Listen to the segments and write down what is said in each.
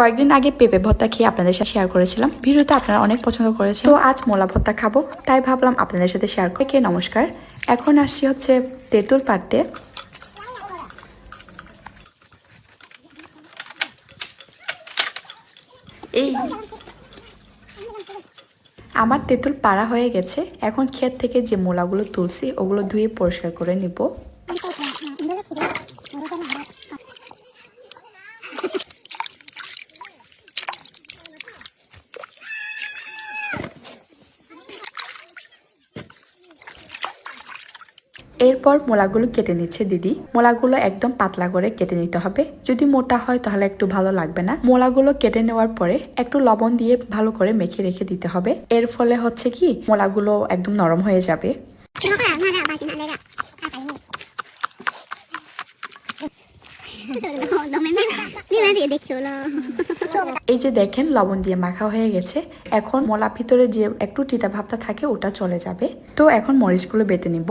কয়েকদিন আগে পেঁপে ভর্তা খেয়ে আপনাদের সাথে শেয়ার করেছিলাম। ভিডিওতে আপনারা অনেক পছন্দ করেছেন। তো আজ মোলা ভর্তা খাব, তাই ভাবলাম আপনাদের সাথে শেয়ার করে। নমস্কার। এখন আসছি হচ্ছে তেঁতুল পাড়তে। এই আমার তেঁতুল পাড়া হয়ে গেছে। এখন ক্ষেত থেকে যে মোলাগুলো তুলছি, ওগুলো ধুয়ে পরিষ্কার করে নিব। এরপর মোলাগুলো কেটে নিচ্ছে, দিদি। মোলাগুলো একদম পাতলা করে কেটে নিতে হবে। যদি মোটা হয়, তাহলে একটু ভালো লাগবে না। মোলাগুলো কেটে নেওয়ার পরে একটু লবণ দিয়ে ভালো করে মেখে রেখে দিতে হবে। এর ফলে হচ্ছে কি, মোলাগুলো একদম নরম হয়ে যাবে। এই যে দেখেন, লবণ দিয়ে মাখা হয়ে গেছে। এখন মোলা ভিতরে যে একটু টিতা ভাবটা থাকে, ওটা চলে যাবে। তো এখন মরিচগুলো বেটে নিব।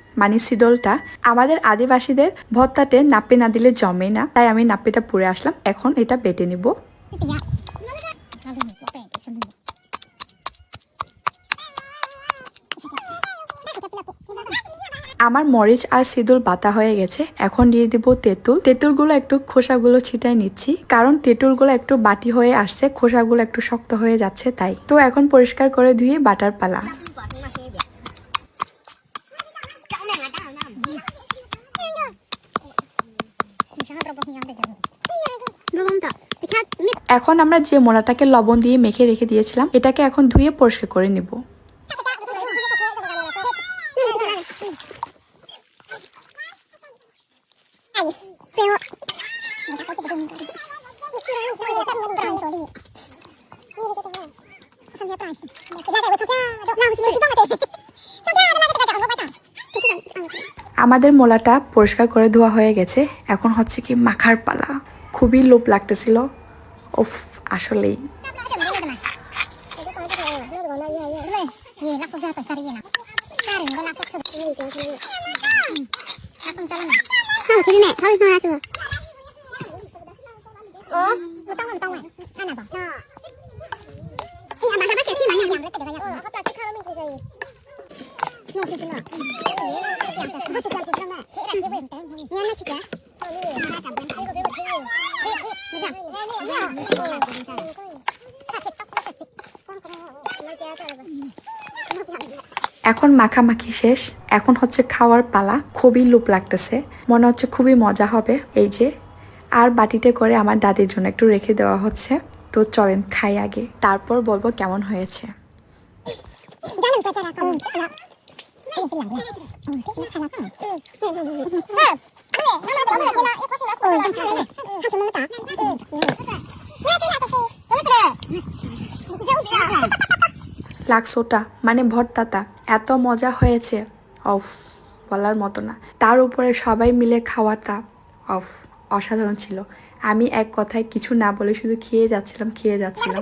মানে সিডলটা, আমাদের আদিবাসীদের ভত্তাতে নাপ্পি না দিলে জমে না। তাই আমি নাপ্পিটা পুড়ে আসলাম, এখন এটা বেটে নিব। আমার মরিচ আর সিদুল বাতা হয়ে গেছে, এখন দিয়ে দিব তেঁতুল। তেঁতুলগুলো একটু খোসাগুলো ছিটাই নিচ্ছি, কারণ তেঁতুলগুলো একটু বাটি হয়ে আসছে, খোসাগুলো একটু শক্ত হয়ে যাচ্ছে তাই। তো এখন পরিষ্কার করে ধুয়ে বাটার পালা। এখন আমরা যে মোলাটাকে লবণ দিয়ে মেখে রেখে দিয়েছিলাম এটাকে এখন ধুয়ে পরিষ্কার করে নিব। আমাদের মোলাটা পরিষ্কার করে ধোয়া হয়ে গেছে। এখন হচ্ছে কি মাখার পালা। খুবই লোভ লাগতেছিল। ওফ আসলেই। 어? এখন মাখামাখি শেষ। এখন হচ্ছে খাওয়ার পালা। খুবই লোভ লাগতেছে। মনে হচ্ছে খুবই মজা হবে। এই যে, আর বাটিতে করে আমার দাদির জন্য একটু রেখে দেওয়া হচ্ছে। তো চলেন খাই আগে। তারপর বলব কেমন হয়েছে। লাক্সোটা মানে ভর্তাটা, এত মজা হয়েছে। অফ, বলার মতো না। তার উপরে সবাই মিলে খাওয়াটা, অফ, অসাধারণ ছিল। আমি এক কথায় কিছু না বলে শুধু খেয়ে যাচ্ছিলাম খেয়ে যাচ্ছিলাম।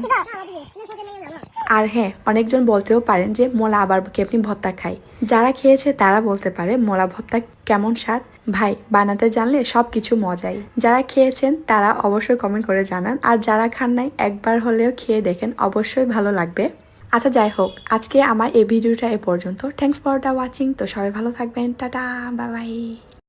আর হ্যাঁ অনেকজন বলতেও পারেন যে মোলা আবার কেমনি ভত্তা খাই। যারা খেয়েছে তারা বলতে পারে মোলা ভত্তা কেমন স্বাদ। ভাই, বানাতে জানলে সব কিছু মজাই। যারা খেয়েছেন তারা অবশ্যই কমেন্ট করে জানান। আর যারা খান নাই, একবার হলেও খেয়ে দেখেন, অবশ্যই ভালো লাগবে। আচ্ছা যাই হোক, আজকে আমার এই ভিডিওটা এ পর্যন্ত। থ্যাংকস ফর দ্য ওয়াচিং তো সবাই ভালো থাকবেন। Tata bye bye